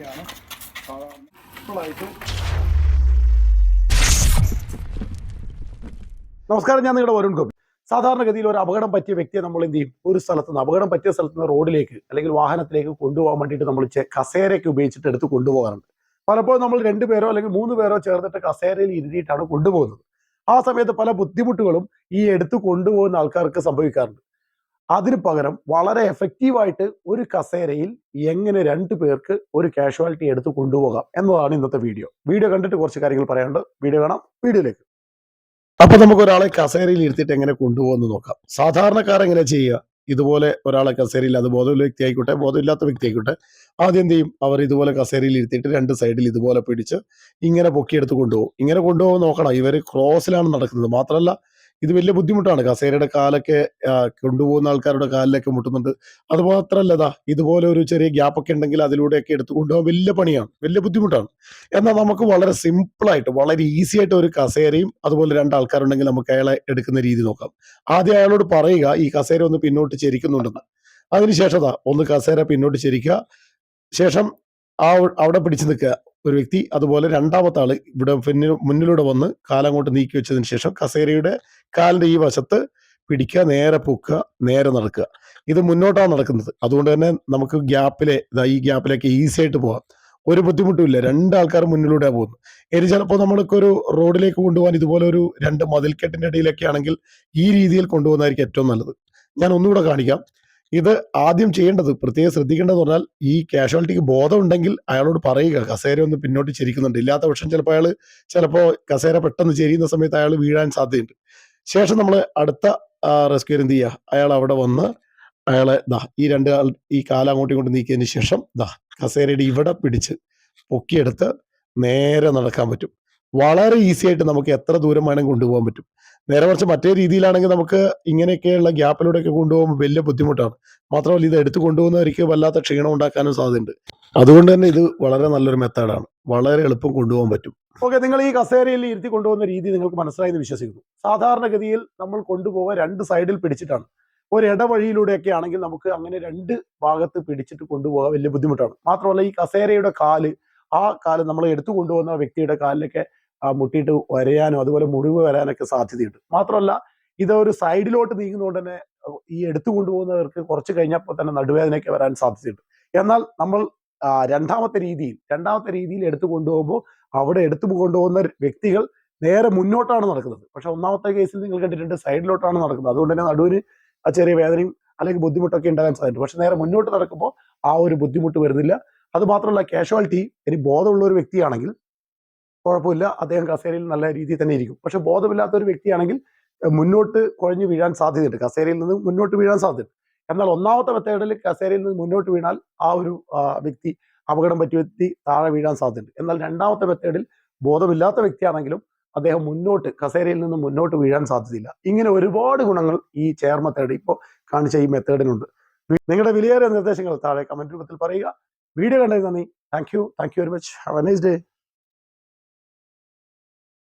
ഇതൊക്കെയാണ് സാധാരണ നമസ്കാരം ഞാൻ നിങ്ങളുടെ വരുൺ ഗോപി. സാധാരണഗതിയിൽ ഒരു അപകടം പറ്റിയ വ്യക്തിയെ നമ്മൾ എന്ത് ചെയ്യും? ഒരു സ്ഥലത്ത് നിന്ന് അപകടം പറ്റിയ സ്ഥലത്ത് നിന്ന് റോഡിലേക്ക് അല്ലെങ്കിൽ വാഹനത്തിലേക്ക് കൊണ്ടുപോകാൻ വേണ്ടിയിട്ട് നമ്മൾ കസേരയ്ക്ക് ഉപയോഗിച്ചിട്ട് എടുത്ത് കൊണ്ടുപോകാറുണ്ട്. പലപ്പോഴും നമ്മൾ രണ്ടു പേരോ അല്ലെങ്കിൽ മൂന്ന് പേരോ ചേർന്നിട്ട് കസേരയിൽ ഇരുത്തിയിട്ടാണ് കൊണ്ടുപോകുന്നത്. ആ സമയത്ത് പല ബുദ്ധിമുട്ടുകളും ഈ എടുത്ത് കൊണ്ടുപോകുന്ന ആൾക്കാർക്ക് സംഭവിക്കാറുണ്ട്. അതിന് പകരം വളരെ എഫക്റ്റീവായിട്ട് ഒരു കസേരയിൽ എങ്ങനെ രണ്ട് പേർക്ക് ഒരു കാഷ്വാലിറ്റി എടുത്ത് കൊണ്ടുപോകാം എന്നതാണ് ഇന്നത്തെ വീഡിയോ വീഡിയോ കണ്ടിട്ട് കുറച്ച് കാര്യങ്ങൾ പറയാനുണ്ട്. വീഡിയോ കാണാം. വീഡിയോയിലേക്ക് അപ്പൊ നമുക്ക് ഒരാളെ കസേരയിൽ ഇരുത്തിയിട്ട് എങ്ങനെ കൊണ്ടുപോകുന്നു നോക്കാം. സാധാരണക്കാർ എങ്ങനെ ചെയ്യുക? ഇതുപോലെ ഒരാളെ കസേരയിൽ അത് ബോധമുള്ള വ്യക്തി ആയിക്കോട്ടെ ബോധമില്ലാത്ത വ്യക്തി ആയിക്കോട്ടെ ആദ്യം ചെയ്യും? അവർ ഇതുപോലെ കസേരയിൽ ഇരുത്തിയിട്ട് രണ്ട് സൈഡിൽ ഇതുപോലെ പിടിച്ച് ഇങ്ങനെ പൊക്കിയെടുത്ത് കൊണ്ടുപോകും. ഇങ്ങനെ കൊണ്ടുപോകാൻ നോക്കണം. ഇവർ ക്രോസിലാണ് നടക്കുന്നത്. മാത്രമല്ല ഇത് വലിയ ബുദ്ധിമുട്ടാണ്. കസേരയുടെ കാലൊക്കെ കൊണ്ടുപോകുന്ന ആൾക്കാരുടെ കാലിലൊക്കെ മുട്ടുന്നുണ്ട്. അത് മാത്രമല്ല ദാ ഇതുപോലെ ഒരു ചെറിയ ഗ്യാപ്പൊക്കെ ഉണ്ടെങ്കിൽ അതിലൂടെയൊക്കെ എടുത്തു കൊണ്ടുപോകാൻ വലിയ പണിയാണ്. വലിയ ബുദ്ധിമുട്ടാണ്. എന്നാൽ നമുക്ക് വളരെ സിമ്പിളായിട്ട് വളരെ ഈസി ആയിട്ട് ഒരു കസേരയും അതുപോലെ രണ്ട് ആൾക്കാരുണ്ടെങ്കിൽ നമുക്ക് അയാളെ എടുക്കുന്ന രീതി നോക്കാം. ആദ്യം അയാളോട് പറയുക ഈ കസേര ഒന്ന് പിന്നോട്ട് ചെരിക്കുന്നുണ്ടെന്ന്. അതിനുശേഷം ഒന്ന് കസേര പിന്നോട്ട് ചെരിക്കുക. ശേഷം ആ അവിടെ പിടിച്ചു നിൽക്കുക. ഒരു വ്യക്തി അതുപോലെ രണ്ടാമത്തെ ആൾ ഇവിടെ പിന്നിൽ മുന്നിലൂടെ വന്ന് കാലങ്ങോട്ട് നീക്കി വെച്ചതിന് ശേഷം കസേരയുടെ കാലിന്റെ ഈ വശത്ത് പിടിക്കുക നേരെ പൊക്കുക നേരെ നടക്കുക. ഇത് മുന്നോട്ടാണ് നടക്കുന്നത്. അതുകൊണ്ട് തന്നെ നമുക്ക് ഗ്യാപ്പിലെ ഈ ഗ്യാപ്പിലേക്ക് ഈസി ആയിട്ട് പോകാം ഒരു ബുദ്ധിമുട്ടുമില്ല രണ്ട് ആൾക്കാർ മുന്നിലൂടെ പോകുന്നു. ഇനി ചിലപ്പോൾ നമ്മൾക്ക് ഒരു റോഡിലേക്ക് കൊണ്ടുപോകാൻ ഇതുപോലെ ഒരു രണ്ട് മതിൽക്കെട്ടിന്റെ ഇടയിലൊക്കെ ആണെങ്കിൽ ഈ രീതിയിൽ കൊണ്ടുപോകുന്നതായിരിക്കും ഏറ്റവും നല്ലത്. ഞാൻ ഒന്നുകൂടെ കാണിക്കാം. ഇത് ആദ്യം ചെയ്യേണ്ടത് പ്രത്യേകം ശ്രദ്ധിക്കേണ്ടതെന്ന് പറഞ്ഞാൽ ഈ കാഷ്വാലിറ്റിക്ക് ബോധമുണ്ടെങ്കിൽ അയാളോട് പറയുക. കസേര ഒന്ന് പിന്നോട്ട് ചെരിക്കുന്നുണ്ട്. ഇല്ലാത്ത പക്ഷം ചിലപ്പോൾ അയാൾ ചിലപ്പോൾ കസേര പെട്ടെന്ന് ചെരിയുന്ന സമയത്ത് അയാൾ വീഴാൻ സാധ്യതയുണ്ട്. ശേഷം നമ്മൾ അടുത്ത റെസ്ക്യൂർ എന്ത് ചെയ്യുക അയാൾ അവിടെ വന്ന് അയാളെ ദാ ഈ രണ്ട് ഈ കാല അങ്ങോട്ടും ഇങ്ങോട്ടും നീക്കിയതിന് ശേഷം ദാ കസേരയുടെ ഇവിടെ പിടിച്ച് പൊക്കിയെടുത്ത് നേരെ നടക്കാൻ പറ്റും. വളരെ ഈസി ആയിട്ട് നമുക്ക് എത്ര ദൂരം വേണമെങ്കിൽ കൊണ്ടുപോകാൻ പറ്റും. നേരെ മറിച്ച് മറ്റേ രീതിയിലാണെങ്കിൽ നമുക്ക് ഇങ്ങനെയൊക്കെയുള്ള ഗ്യാപ്പിലൂടെയൊക്കെ കൊണ്ടുപോകുമ്പോൾ വലിയ ബുദ്ധിമുട്ടാണ്. മാത്രമല്ല ഇത് എടുത്തു കൊണ്ടുപോകുന്നവർക്ക് വല്ലാത്ത ക്ഷീണം ഉണ്ടാക്കാനും സാധ്യതയുണ്ട്. അതുകൊണ്ട് തന്നെ ഇത് വളരെ നല്ലൊരു മെത്തേഡാണ്. വളരെ എളുപ്പം കൊണ്ടുപോകാൻ പറ്റും. ഓക്കെ നിങ്ങൾ ഈ കസേരയിൽ ഇരുത്തി കൊണ്ടുപോകുന്ന രീതി നിങ്ങൾക്ക് മനസ്സിലായി എന്ന് വിശ്വസിക്കുന്നു. സാധാരണഗതിയിൽ നമ്മൾ കൊണ്ടുപോകാൻ രണ്ട് സൈഡിൽ പിടിച്ചിട്ടാണ്. ഒരു ഇടവഴിയിലൂടെയൊക്കെ ആണെങ്കിൽ നമുക്ക് അങ്ങനെ രണ്ട് ഭാഗത്ത് പിടിച്ചിട്ട് കൊണ്ടുപോകാൻ വലിയ ബുദ്ധിമുട്ടാണ്. മാത്രമല്ല ഈ കസേരയുടെ കാൽ ആ കാൽ നമ്മൾ എടുത്തു കൊണ്ടുപോകുന്ന വ്യക്തിയുടെ കാലിലൊക്കെ ആ, മുട്ടിയിട്ട് വരയാനോ അതുപോലെ മുറിവ് വരാനൊക്കെ സാധ്യതയുണ്ട്. മാത്രമല്ല ഇതൊരു സൈഡിലോട്ട് നീങ്ങുന്നതുകൊണ്ട് തന്നെ ഈ എടുത്തു കൊണ്ടുപോകുന്നവർക്ക് കുറച്ച് കഴിഞ്ഞപ്പോൾ തന്നെ നടുവേദനയൊക്കെ വരാൻ സാധ്യതയുണ്ട്. എന്നാൽ നമ്മൾ രണ്ടാമത്തെ രീതിയിൽ രണ്ടാമത്തെ രീതിയിൽ എടുത്തു കൊണ്ടുപോകുമ്പോൾ അവിടെ എടുത്തു കൊണ്ടുപോകുന്ന വ്യക്തികൾ നേരെ മുന്നോട്ടാണ് നടക്കുന്നത്. പക്ഷെ ഒന്നാമത്തെ കേസിൽ നിങ്ങൾ കണ്ടിട്ടുണ്ട് സൈഡിലോട്ടാണ് നടക്കുന്നത്. അതുകൊണ്ട് തന്നെ നടുവിന് ആ ചെറിയ വേദനയും അല്ലെങ്കിൽ ബുദ്ധിമുട്ടൊക്കെ ഉണ്ടാകാൻ സാധ്യത പക്ഷെ നേരെ മുന്നോട്ട് നടക്കുമ്പോൾ ആ ഒരു ബുദ്ധിമുട്ട് വരുന്നില്ല. അത് മാത്രമല്ല കാഷ്വാലിറ്റി ഇനി ബോധമുള്ള ഒരു വ്യക്തിയാണെങ്കിൽ കുഴപ്പമില്ല. അദ്ദേഹം കസേരയിൽ നല്ല രീതിയിൽ തന്നെ ഇരിക്കും. പക്ഷെ ബോധമില്ലാത്ത ഒരു വ്യക്തിയാണെങ്കിൽ മുന്നോട്ട് കുഴഞ്ഞു വീഴാൻ സാധ്യതയുണ്ട്. കസേരയിൽ നിന്ന് മുന്നോട്ട് വീഴാൻ സാധ്യതയുണ്ട്. എന്നാൽ ഒന്നാമത്തെ മെത്തേഡിൽ കസേരയിൽ നിന്ന് മുന്നോട്ട് വീണാൽ ആ ഒരു വ്യക്തി അപകടം പറ്റിയ വ്യക്തി താഴെ വീഴാൻ സാധ്യതയുണ്ട്. എന്നാൽ രണ്ടാമത്തെ മെത്തേഡിൽ ബോധമില്ലാത്ത വ്യക്തിയാണെങ്കിലും അദ്ദേഹം മുന്നോട്ട് കസേരയിൽ നിന്ന് മുന്നോട്ട് വീഴാൻ സാധ്യതയില്ല. ഇങ്ങനെ ഒരുപാട് ഗുണങ്ങൾ ഈ ചെയർ മെത്തേഡ് ഇപ്പോൾ കാണിച്ച ഈ മെത്തേഡിനുണ്ട്. നിങ്ങളുടെ വിലയേറിയ നിർദ്ദേശങ്ങൾ താഴെ കമന്റ് രൂപത്തിൽ പറയുക. വീഡിയോ കണ്ടതിന് നന്ദി. Thank you. Thank you very much. Have a nice day.